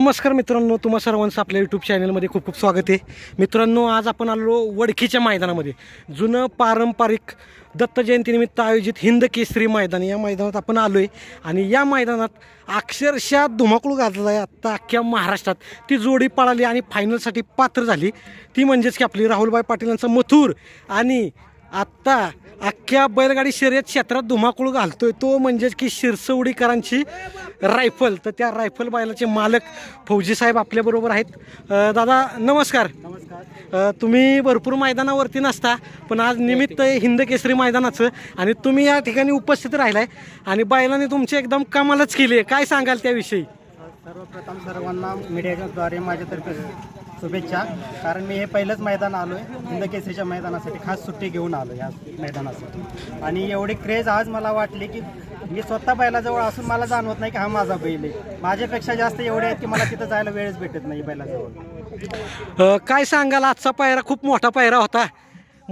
नमस्कार मित्रांनो तुम्हा सर्वांचं आपल्या यूट्यूब चॅनलमध्ये खूप खूप स्वागत आहे. मित्रांनो आज आपण आलो वडखीच्या मैदानामध्ये. जुनं पारंपरिक दत्त जयंतीनिमित्त आयोजित हिंद केसरी मैदान. या मैदानात आपण आलो आहे आणि या मैदानात अक्षरशः धुमाकूळ गाजला आहे. आत्ता अख्ख्या महाराष्ट्रात ती जोडी पळाली आणि फायनलसाठी पात्र झाली. ती म्हणजेच की आपली राहुलभाई पाटील यांचा मथुर आणि आत्ता अख्ख्या बैलगाडी शर्यत क्षेत्रात धुमाकूळ घालतोय. तो म्हणजेच की शिरसवडीकरांची रायफल. तर त्या रायफल बैलाचे मालक फौजी साहेब आपल्याबरोबर आहेत. अ, दादा नमस्कार. अ, तुम्ही भरपूर मैदानावरती नसता पण आज निमित्त आहे हिंद केसरी मैदानाचं आणि तुम्ही या ठिकाणी उपस्थित राहिलाय आणि बैलाने तुमची एकदम कमालच केली आहे. काय सांगाल त्याविषयी? सर्वप्रथम सर्वांना मीडियाद्वारे माझ्यातर्फे शुभेच्छा. कारण मी हे पहिलंच मैदान आलो आहे हिंदकेसरीच्या मैदानासाठी खास सुट्टी घेऊन आलो या मैदानासाठी. आणि एवढी क्रेज आज मला वाटली की मी स्वतः बैलाजवळ असून मला जाणवत नाही की हा माझा बैल आहे. माझ्यापेक्षा जास्त एवढे आहेत की मला तिथं जायला वेळच भेटत नाही बैलाजवळ. अ, काय सांगाल? आजचा पायरा खूप मोठा पायरा होता.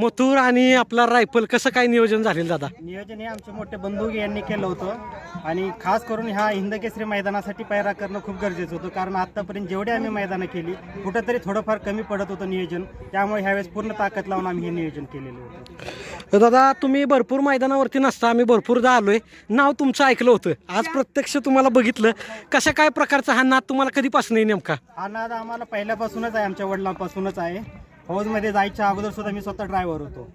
मथुर आणि आपला रायफल कसं काय नियोजन झालेलं दादा? नियोजन हे आमचे मोठे बंधू यांनी केलं होतं. आणि खास करून ह्या हिंद केसरी मैदानासाठी पैरा करणं खूप गरजेचं होतं. कारण आतापर्यंत जेवढी आम्ही मैदानं केली कुठंतरी थोडंफार कमी पडत होतं नियोजन. त्यामुळे ह्यावेळेस पूर्ण ताकद लावून आम्ही हे नियोजन केलेलं होतं. दादा तुम्ही भरपूर मैदानावरती नसता आम्ही भरपूरदा आलोय. नाव तुमचं ऐकलं होतं. आज प्रत्यक्ष तुम्हाला बघितलं. कशा काय प्रकारचा हा नाद तुम्हाला कधीपासून नेमका? हा नाद आम्हाला पहिल्यापासूनच आहे आमच्या वडिलांपासूनच आहे. फौजमध्ये जायच्या अगोदर सुद्धा मी स्वतः ड्रायव्हर होतो.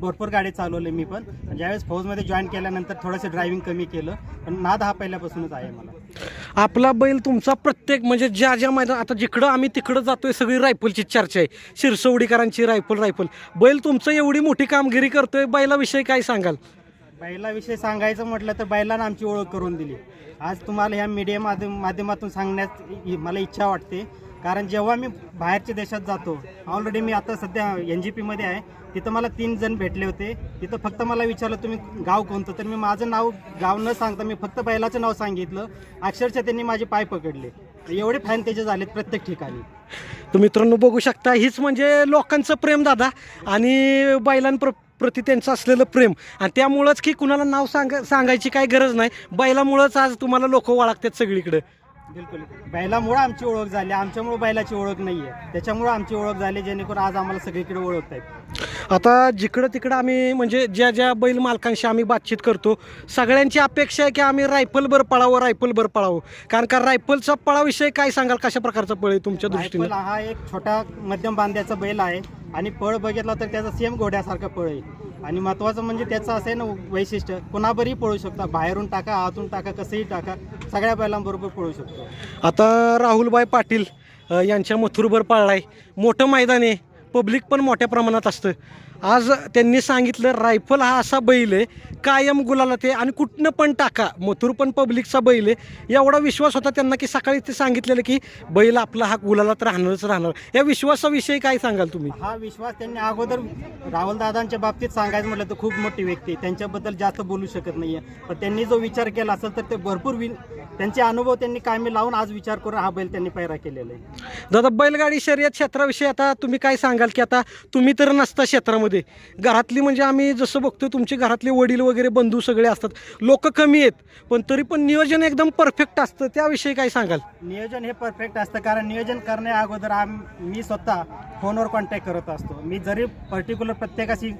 भरपूर गाडी चालवले मी पण. ज्यावेळेस फौजमध्ये जॉईन केल्यानंतर थोडंसं ड्रायव्हिंग कमी केलं. पण नाद हा पहिल्यापासूनच आहे मला. आपला बैल तुमचा प्रत्येक म्हणजे ज्या ज्या मैदान आता जिकडं आम्ही तिकडं जातोय सगळी रायफलची चर्चा आहे. शिरसवडीकरांची रायफल रायफल बैल तुमचं एवढी मोठी कामगिरी करतोय बैलाविषयी काय सांगाल? बैलाविषयी सांगायचं म्हटलं तर बैलानं आमची ओळख करून दिली. आज तुम्हाला ह्या मीडिया माध्यम माध्यमातून सांगण्यात इ- मला इच्छा वाटते. कारण जेव्हा मी बाहेरच्या देशात जातो ऑलरेडी मी आता सध्या एन जी पीमध्ये आहे तिथं मला तीन जण भेटले होते. तिथं फक्त मला विचारलं तुम्ही गाव कोणतं? तर मी माझं नाव गाव न सांगता मी फक्त बैलाचं नाव सांगितलं. अक्षरशः त्यांनी माझे पाय पकडले. एवढे फॅन त्याचे झालेत प्रत्येक ठिकाणी. तर मित्रांनो बघू शकता हीच म्हणजे लोकांचं प्रेम दादा. आणि बैलांप्र प्रति त्यांचं असलेलं प्रेम. आणि त्यामुळंच की कुणाला नाव सांग सांगायची काय गरज नाही. बैलामुळंच आज तुम्हाला लोक ओळखतात सगळीकडे. बिलकुल. बैलामुळं आमची ओळख झाली. आमच्यामुळं बैलाची ओळख नाही आहे त्याच्यामुळं आमची ओळख झाली जेणेकरून आज आम्हाला सगळीकडे ओळखत आहेत आता जिकडं तिकडं आम्ही म्हणजे ज्या ज्या बैल मालकांशी आम्ही बातचीत करतो सगळ्यांची अपेक्षा आहे की आम्ही रायफल बर पळावं रायफल बर पळावं. कारण का रायफलचा पळाविषयी काय सांगाल? कशा प्रकारचा पळ आहे तुमच्या दृष्टीने? रायफल हा एक छोटा मध्यम बांध्याचा बैल आहे. आणि पळ बघितला तर त्याचा सेम घोड्यासारखा पळ आहे. आणि महत्वाचं म्हणजे त्याचं असं आहे ना वैशिष्ट्य कोणाबरही पळू शकता. बाहेरून टाका आतून टाका कसंही टाका सगळ्या बैलांबरोबर पळू शकतो. आता राहुलबाई पाटील अ, यांच्या मथुरभर पाळलाय. मोठं मैदान आहे. पब्लिक पण मोठ्या प्रमाणात असतं. आज त्यांनी सांगितलं रायफल हा असा बैल आहे कायम गुलाला ते आणि कुठनं पण टाका मथुर पण पब्लिकचा बैल आहे. एवढा विश्वास होता त्यांना की सकाळी ते सांगितलेलं की बैल आपला हा गुलालात राहणारच राहणार. या विश्वासाविषयी काय सांगाल तुम्ही? हा विश्वास त्यांनी अगोदर राहुल दादांच्या बाबतीत सांगायचं म्हटलं तर खूप मोठी व्यक्ती आहे. त्यांच्याबद्दल जास्त बोलू शकत नाहीये. पण त्यांनी जो विचार केला असेल तर ते भरपूर वि त्यांचे अनुभव त्यांनी कामी लावून आज विचार करून हा बैल त्यांनी पैरा केलेला आहे. दादा बैलगाडी शर्यत क्षेत्राविषयी आता तुम्ही काय सांगाल की आता तुम्ही तर नसता क्षेत्रामध्ये. घरातली म्हणजे आम्ही जसं बघतो तुमचे घरातले वडील वगैरे बंधू सगळे असतात. लोक कमी आहेत पण तरी पण नियोजन एकदम परफेक्ट असतं. त्याविषयी काय सांगाल? नियोजन हे परफेक्ट असतं कारण नियोजन करण्या अगोदर आम मी स्वतः फोनवर कॉन्टॅक्ट करत असतो. मी जरी पर्टिक्युलर प्रत्येकाशी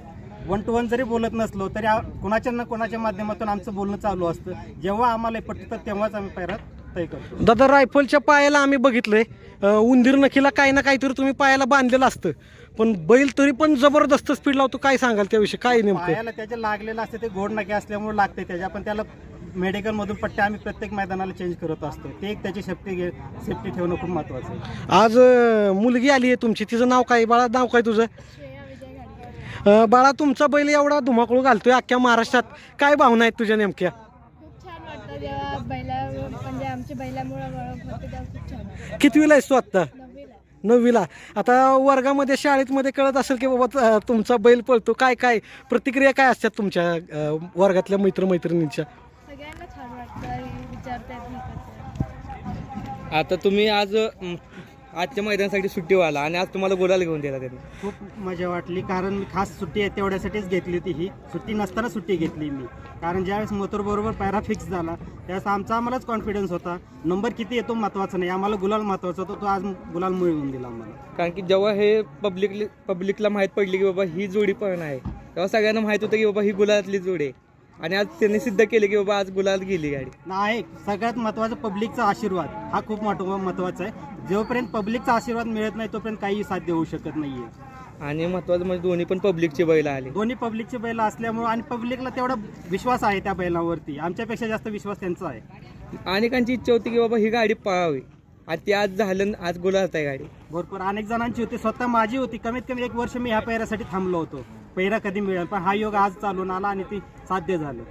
वन टू वन जरी बोलत नसलो तरी कुणाच्या कोणाच्या ना कोणाच्या माध्यमातून आमचं बोलणं चालू असतं. जेव्हा आम्हाला पटतं तेव्हाच आम्ही पैरात दादा रायफलच्या पायाला आम्ही बघितलंय. उंदीर नखीला काही ना काहीतरी तुम्ही पायाला बांधलेलं असतं. पण बैल तरी पण जबरदस्त स्पीड लावतो. काय सांगाल त्याविषयी? काय नेमकं? पायाला त्याचे लागलेलं असते ते गोड नके असल्यामुळे लागते त्याच्या पण त्याला मेडिकलमधून पट्ट्या आम्ही प्रत्येक मैदानाला चेंज करत असतो. ते एक त्याची सेफ्टी घे सेफ्टी ठेवणं खूप महत्त्वाचं आहे. आज अं, मुलगी आली आहे तुमची. तिचं नाव काय? बाळा नाव काय तुझं? अं, बाळा तुमचा बैल एवढा धुमाकूळ घालतोय अख्ख्या महाराष्ट्रात. काय भावना आहेत तुझ्या नेमक्या? खूप छान वाटतं जेव्हा बैला आमच्या बैलामुळे ओळख खूप छान कितवीला आहेस तू आत्ता? नववीला आता वर्गामध्ये शाळेत मध्ये कळत असेल की बाबा तुमचा बैल पळतो. काय काय प्रतिक्रिया काय असतात तुमच्या वर्गातल्या मित्रमैत्रिणींच्या? सगळ्यांना छान वाटतं विचारतात करतात आता तुम्ही आज आजच्या मैदानासाठी सुट्टी व्हायला आणि आज तुम्हाला गोलाला घेऊन दिला त्यांनी. खूप मजा वाटली कारण मी खास सुट्टी आहे तेवढ्यासाठीच घेतली होती ही. सुट्टी नसताना सुट्टी घेतली मी. कारण ज्यावेळेस मथुरबरोबर पॅरा फिक्स झाला त्यावेळेस आमचा आम्हालाच कॉन्फिडन्स होता. नंबर किती येतो महत्त्वाचा नाही. आम्हाला गुलाल महत्त्वाचा होता तो आज गुलाल मिळवून दिला आम्हाला. कारण की जेव्हा हे पब्लिक पब्लिकला माहीत पडली की बाबा ही जोडी पण आहे तेव्हा सगळ्यांना माहीत होतं की बाबा ही गुलालातली जोडी आहे. आणि आज त्यांनी सिद्ध केलं की बाबा आज गुलाल गेली गाडी. नाही सगळ्यात महत्त्वाचं पब्लिकचा आशीर्वाद. हा खूप महत्त्व महत्त्वाचा आहे. जोपर्यंत पब्लिकचा आशीर्वाद मिळत नाही तोपर्यंत काही साध्य होऊ शकत नाहीये. आणि महत्वाचं म्हणजे दोन्ही पण पब्लिकची बैल आली. दोन्ही पब्लिकचे बैल असल्यामुळे आणि पब्लिकला तेवढा विश्वास आहे त्या बैलावरती. आमच्यापेक्षा जास्त विश्वास त्यांचा आहे. अनेकांची इच्छा होती की बाबा ही गाडी पळावी. आणि ती आज झालं आज गुलाल आहे गाडी. भरपूर अनेक जणांची होती. स्वतः माझी होती. कमीत कमी एक वर्ष मी ह्या पैऱ्यासाठी थांबलो होतो. पैरा कधी मिळेल पण हा योग आज चालून आला आणि ती साध्य झालं.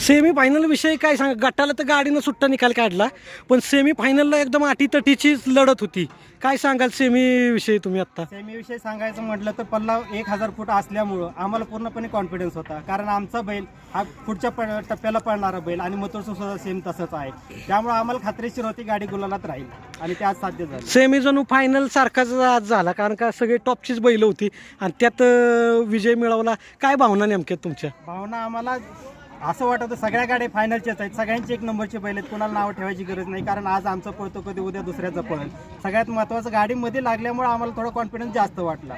सेमी फायनल विषयी काय सांग? गटाला तर गाडीनं सुट्टा निकाल काढला पण सेमी फायनलला एकदम अटीतटीचीच लढत होती. काय सांगाल सेमी विषयी तुम्ही आत्ता सेमीविषयी सांगायचं म्हटलं तर पल्ला एक हजार फूट असल्यामुळं आम्हाला पूर्णपणे कॉन्फिडन्स होता. कारण आमचा बैल हा पुढच्या प टप्प्याला पळणारा बैल आणि मथुरचं सुद्धा सेम तसंच आहे. त्यामुळे आम्हाला खात्रीशीर होती गाडी गुलालात राहील आणि ते आज साध्य झालं. सेमी जणू फायनल सारखाच आज झाला कारण का सगळे टॉपचीच बैल होती आणि त्यात अं, विजय मिळवला. काय भावना नेमक्या तुमच्या? भावना आम्हाला असं वाटतं सगळ्या गाड्या फायनलच्याच आहेत. सगळ्यांची एक नंबरची बैल आहेत. कोणाला नाव ठेवायची गरज नाही. कारण आज आमचं पळतो कधी उद्या दुसऱ्याचं पळेल सगळ्यात महत्त्वाचं गाडीमध्ये लागल्यामुळे आम्हाला थोडा कॉन्फिडन्स जास्त वाटला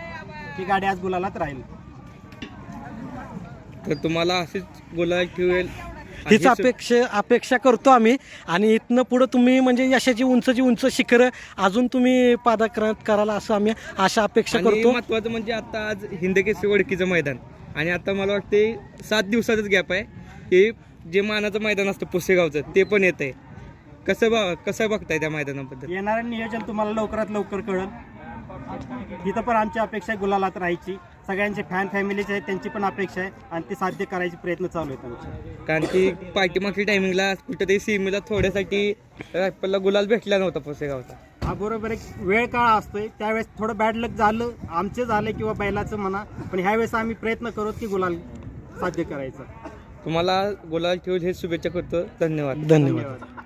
की गाडी आज गुलालात राहील. तर तुम्हाला अशीच गुलाल ठेवेल हीच अपेक्षा अपेक्षा करतो आम्ही. आणि इथनं पुढं तुम्ही म्हणजे यशाची उंचची उंच शिखरं अजून तुम्ही पादाक्रांत कराल असं आम्ही आशा अपेक्षा आणि करतो. महत्वाचं म्हणजे आता आज हिंदकेसरी वडकीचं मैदान. आणि आता मला वाटते सात दिवसाचंच गॅप आहे. हे जे मानाचं मैदान असतं पुसेगावचं ते पण येत आहे कसं बा कसं बघताय त्या मैदानाबद्दल? येणारं नियोजन तुम्हाला लवकरात लवकर कळेल. तिथं पण आमची अपेक्षा आहे गुलालात राहायची. सगळ्यांचे फॅन फॅमिलीचे आहेत त्यांची पण अपेक्षा आहे आणि ते साध्य करायचे प्रयत्न चालू आहेत आमचे. कारण की पाठीमागच्या टायमिंगला कुठेतरी सीमेला थोड्यासाठी रायफलला गुलाल भेटला नव्हता पुसेगावचा. हा बरोबर एक वेळ काळ असतोय. त्यावेळेस थोडं बॅड लक झालं. आमचे झालं किंवा बैलाचं म्हणा. पण ह्यावेळेस आम्ही प्रयत्न करू की गुलाल साध्य करायचं. तुम्हाला गुलाल ठेवून हे शुभेच्छा करतो. धन्यवाद. धन्यवाद.